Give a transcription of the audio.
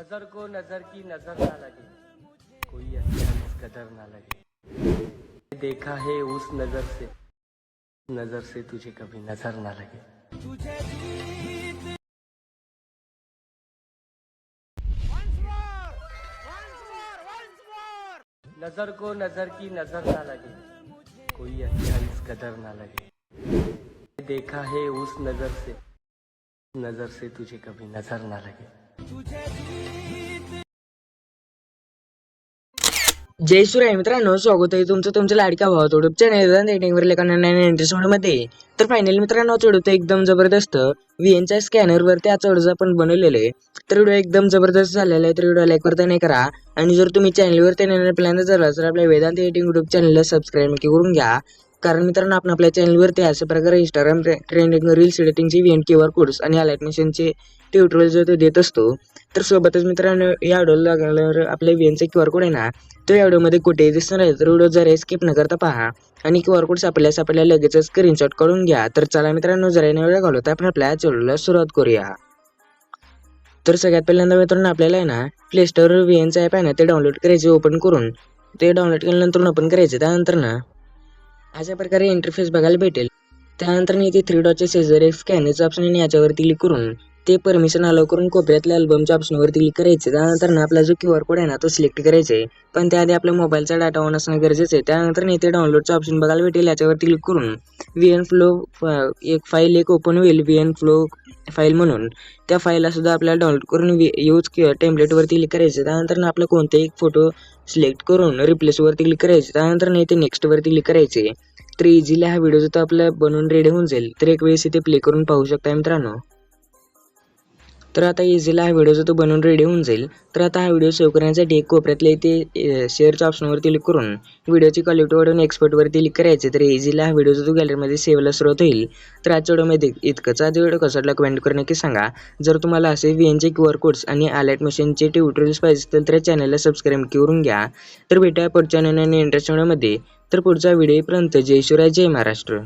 नज़र को नज़र की नज़र ना लगे। कोई अच्छा इस कदर ना लगे। देखा है उस नज़र से। नज़र से तुझे कभी नज़र ना लगे। नज़र को नज़र की नज़र ना लगे। कोई अच्छा इस कदर ना लगे। देखा है उस नज़र से। नज़र से तुझे कभी नज़र ना लगे। जय सुराय मित्रांनो स्वागत आहे तुमचं तुमच्या लाडक्या भावा युट्यूब चॅनल रेटिंगवर लेखा इंटरेस्टमध्ये. तर फायनली मित्रांनो चढूत एकदम जबरदस्त व्हीएनच्या स्कॅनर वरती हा चढज आपण बनवलेले तर व्हिडिओ एकदम जबरदस्त झालेला आहे तर व्हिडिओ लाईक करता नाही करा. आणि जर तुम्ही चॅनलवरती नवीन प्लॅन झाला तर आपल्या वेदांत एडिटिंग युट्यूब चॅनलला सबस्क्राईब करून घ्या. कारण मित्रांनो आपण आपल्या चॅनलवरती अशा प्रकारे Instagram trending reels एडिटिंगचे V N Q R codes आणि अलाइट मिशनचे ट्युटोरियल जो तो देत असतो तर सोबतच मित्रांनो या व्हिडिओला लागल्यावर आपल्या व्ही एनचा क्यू आर कोड आहे ना तो या व्हिडिओमध्ये कुठेही दिसणार आहे तर व्हिडिओ जरा स्किप न करता पहा. आणि क्यू आर कोड सापडल्यास आपल्याला लगेच स्क्रीनशॉट काढून घ्या. तर चला मित्रांनो जरा न वेळ घालवता आपण आपल्या चॅनलला सुरुवात करूया. तर सगळ्यात पहिल्यांदा मित्रांनो आपल्याला आहे ना प्ले स्टोर व्ही एनचा ॲप आहे ना ते डाउनलोड करायचे ओपन करून. ते डाउनलोड केल्यानंतर ओपन करायचे त्यानंतर ना अशा प्रकारे इंटरफेस बघायला भेटेल. त्यानंतर इथे थ्री डॉटचे शेजारी एक स्कॅनरचं ऑप्शन आणि याच्यावरती क्लिक करून ते परमिशन अलाव करून कोपऱ्यातल्या अल्बमच्या ऑप्शनवरती क्लिक करायचे. त्यानंतर ना आपला जो क्यू आर कोड आहे ना तो सिलेक्ट करायचा. पण त्याआधी आपल्या मोबाईलचा डाटा ऑन असणं गरजेचं आहे. त्यानंतर इथे डाउनलोडचं ऑप्शन बघायला भेटेल याच्यावरती क्लिक करून. व्ही एन फ्लो एक फाईल एक ओपन होईल व्ही एन फ्लो फाईल म्हणून. त्या फाईलला सुद्धा आपल्याला डाउनलोड करून यूज टेम्पलेटवरती क्लिक करायचं. त्यानंतर ना आपला कोणताही एक फोटो सिलेक्ट करून रिप्लेसवरती क्लिक करायचे. त्यानंतर ना इथे नेक्स्टवरती क्लिक करायचे. तर इझिली हा व्हिडिओ जर आपला बनवून रेडी होऊन जाईल. तर एक वेळेस इथे प्ले करून पाहू शकता मित्रांनो. तर आता इझिला हा व्हिडिओ जो तो बनवून रेडी होऊन जाईल. तर आता हा व्हिडिओ सेव्ह करण्यासाठी कोपऱ्यातल्या इथे शेअरच्या ऑप्शनवरती क्लिक करून व्हिडिओची क्वालिटी वाढवून एक्सपर्टवरती क्लिक करायचे. तर इझिला हा व्हिडिओ जो तो गॅलरीमध्ये सेव्हला सुरुवात होईल. तर आजच्या व्हिडिओमध्ये इतकंच. आज व्हिडिओ कसा कमेंट करून नक्की सांगा. जर तुम्हाला असे व्ही एनचे क्यू आर कोड्स आणि अलर्ट मशीनचे ट्युटोरियल्स पाहिजे असतील तर चॅनलला सबस्क्राईब करून घ्या. तर भेटा पुढच्या नवीन इंटरेस्ट व्हिडिओमध्ये तर पुढचा व्हिडिओपर्यंत जय शिवराय जय महाराष्ट्र.